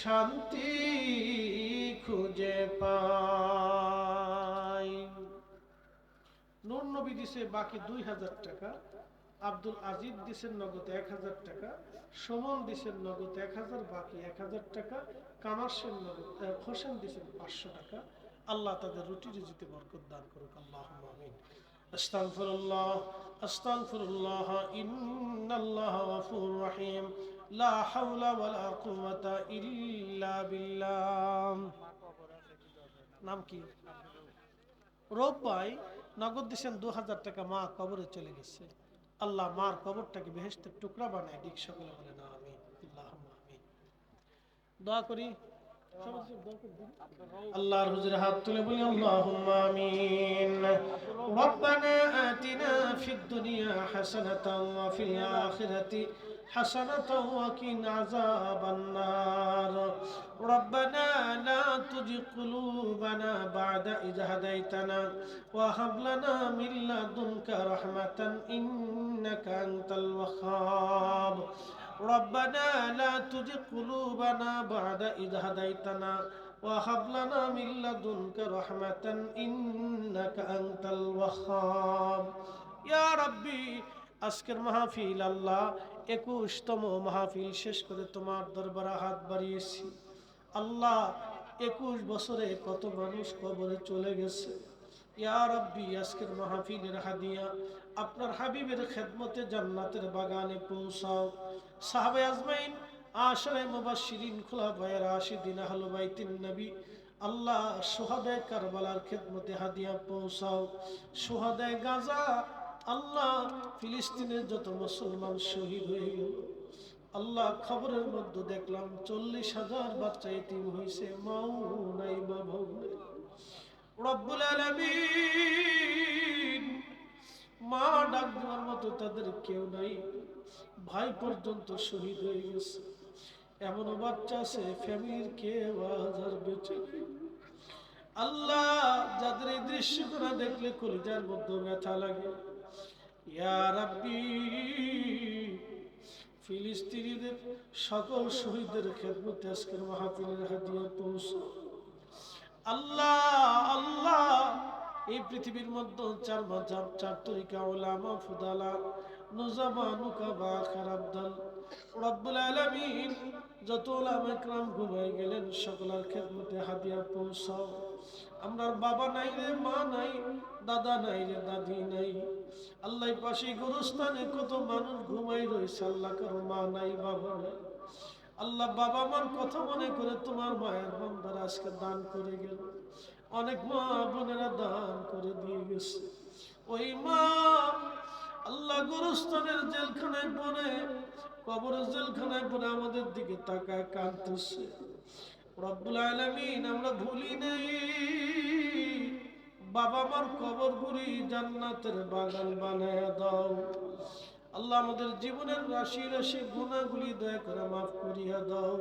শান্তি খুঁজে পাই। নূর নবী দিছে বাকি দুই হাজার টাকা, আব্দুল আজিজ দিছেন নগদ এক হাজার টাকা, সুমন দিছেন নগদ এক হাজার, বাকি এক হাজার টাকা, কামার সেন নগদ হোসেন দিছেন পাঁচশো টাকা। আল্লাহ তাদের রুটি রুজিতে বরকত দান করুক আল্লাহ আমিন। أستغفر الله أستغفر الله إن الله غفور رحيم لا حول ولا قوة إلا بالله নাম কি রোববাই নগদ দিয়েছেন দু হাজার টাকা মা কবরে চলে গেছে আল্লাহ মার কবরটাকে বেহেস্তের টুকরা বানায় দিক সকলে বলে না আমি আল্লাহ আমিন দোয়া করি আল্লাহর হুজুরে হাত তুলে বলি আল্লাহুম্মা আমিন রব্বানা আতিনা الدنيا حسنة وفي الآخرة حسنة وكن عذاب النار. ربنا لا تجي قلوبنا بعد إذ هديتنا وهب لنا من لدنك رحمة إنك أنت الوهاب. ربنا لا تجي قلوبنا بعد إذ هديتنا وهب لنا من لدنك رحمة إنك أنت الوهاب. ইয়া আজকের মাহফিল আল্লাহ, একুশতম মাহফিল শেষ করে তোমার দরবারে হাত বাড়িয়েছি। আল্লাহ, একুশ বছরে কত মানুষ কবরে চলে গেছে। ইয়ারব্বি আজকের মাহফিলের হাদিয়া, আপনার হাবিবের খেদমতে জান্নাতের বাগানে পৌঁছাও। সাহাবে আজমাইন, আশরায় মুবাশিরিন খোলা ভাইয়ের আশিদিন আহলো বাইতিন নবী, আল্লাহ সোহাদায় কারবালার খেদমতে হাদিয়া পৌঁছাও। সোহাদায় গাজা আল্লাহ ফিলিস্তিনের যত মুসলমান শহীদ হয়ে গেল, আল্লাহ খবরের মধ্যে দেখলাম চল্লিশ হাজার বাচ্চা ইতিম হয়েছে, মাও নাই, বাবাও নাই। রব্বুল আলামিন মা ডাক দেওয়ার মতো তাদের কেউ নাই, ভাই পর্যন্ত শহীদ হয়ে গেছে। এমনও বাচ্চা আছে, ফ্যামিলির কেউ আজ আর বেঁচে আল্লাহ যাদের এই দৃশ্যগুলো দেখলে কলিজার মধ্যে ব্যথা লাগে। ফিলিস্তিনিদের সকল শহীদদের খেদমতে আজকের মাহফিলের হাদিয়া পৌঁছো। আল্লাহ আল্লাহ, এই পৃথিবীর মধ্যে চার মাঝাব, চার তরিকা ওলামা, ফুদালা, নুজামা, নুকাবা খারাপ দল রব্বুল আলামিন যত ওলামা একরাম ঘুমাই গেলেন, সকলের খেদমতে হাদিয়া পৌঁছাও। আমরার বাবা নাই রে, মা নাই, দাদা নাই রে, দাদি নাই। আল্লাহ পাশে গোরস্থানে কত মানুষ ঘুমাই রয়েছে, আল্লাহ কারও মা নাই, বাবা নাই। আল্লাহ বাবা মার কথা মনে করে তোমার মায়ের বন্ধার আজকে দান করে গেল। অনেক মা বোনেরা দান করে দিয়ে গেছে। ওই মা আল্লাহ গুরুস্থানের জেলখানায় পড়ে কবরের জেলখানায় পড়ে আমাদের দিকে তাকায় কাঁদতেছে। রব্বুল আলামিন, আমরা ভুলি নেই। বাবা মার কবর গুলি জান্নাতের বাগান বানায় দাও। আল্লাহ আমাদের জীবনের রাশি রাশি গুণাগুলি দয়া করে মাফ করিয়া দাও।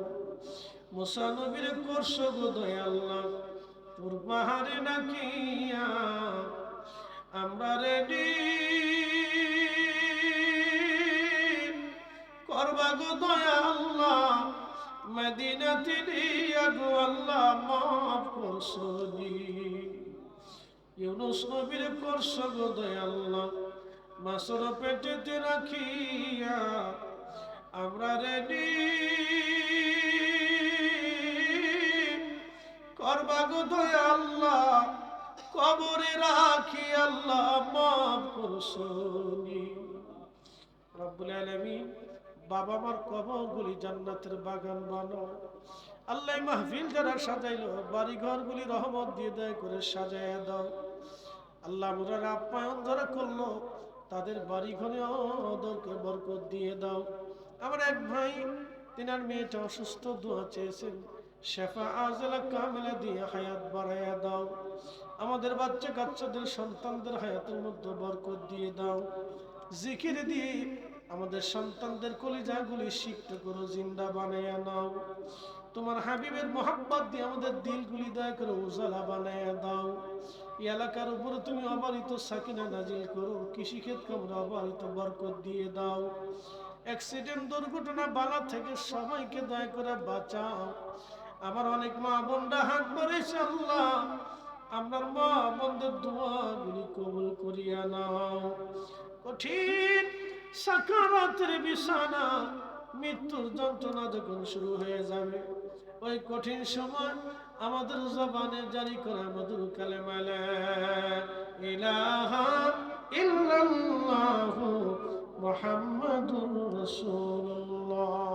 মুসানবীর করছ দয়া আল্লাহ তোর পাহাড়ে নাকিয়া আল্লাহ মাফ করছনি ইউনুস নবীর করছ গো দয়া আল্লাহ। মাসর পেটেতে রাখিয়া আমরা রেডি। করবা গো দয়া আল্লাহ, কবরে রাখি আল্লাহ মাফ করছনি রব্বুল আলামিন, বাবা মার কবরগুলি জান্নাতের বাগান বানাও। আল্লাহ মাহফিল যারা সাজাইলো বাড়ি ঘরগুলি রহমত দিয়ে দেয় করে সাজাইয়া দাও। আল্লাহ মোরা আপ্যায়ন যারা করল, তাদের বাড়ি ঘরে ওদেরকে বরকত দিয়ে দাও। আমার এক ভাই, তিনার মেয়েটা অসুস্থ, দোয়া চেয়েছেন, শেফা আজলা কামেলা দিয়ে হায়াত বাড়াইয়া দাও। আমাদের বাচ্চা কাচ্চাদের, সন্তানদের হায়াতের মধ্যে বরকত দিয়ে দাও। জিকির দিয়ে আমাদের সন্তানদের কলিজাগুলি সিক্ত করো জিন্দা বানাইয়া নাও। তোমার হাবিবের মোহাব্বত দিয়ে আমাদের দিলগুলি দয়া করে উজালা বানাইয়া দাও। এলাকার উপরে তুমি অবারিত সাকিনা নাজিল করো, কৃষিক্ষেত কামরা অবারিত বরকত দিয়ে দাও। অ্যাক্সিডেন্ট দুর্ঘটনা, বালা থেকে সবাইকে দয়া করে বাঁচাও। আমার অনেক মা বোনরা হাত ধরেছে আল্লাহ আপনার মা বোনদের দোয়াগুলি কবুল করিয়া নাও। কঠিন সাকারাতের বিছানা, মৃত্যুর যন্ত্রণা যখন শুরু হয়ে যাবে ওই কঠিন সময় আমাদের জবানে জারি করা মধুর কালেমা ইলাহা ইল্লাল্লাহু মুহাম্মাদুর রাসূলুল্লাহ।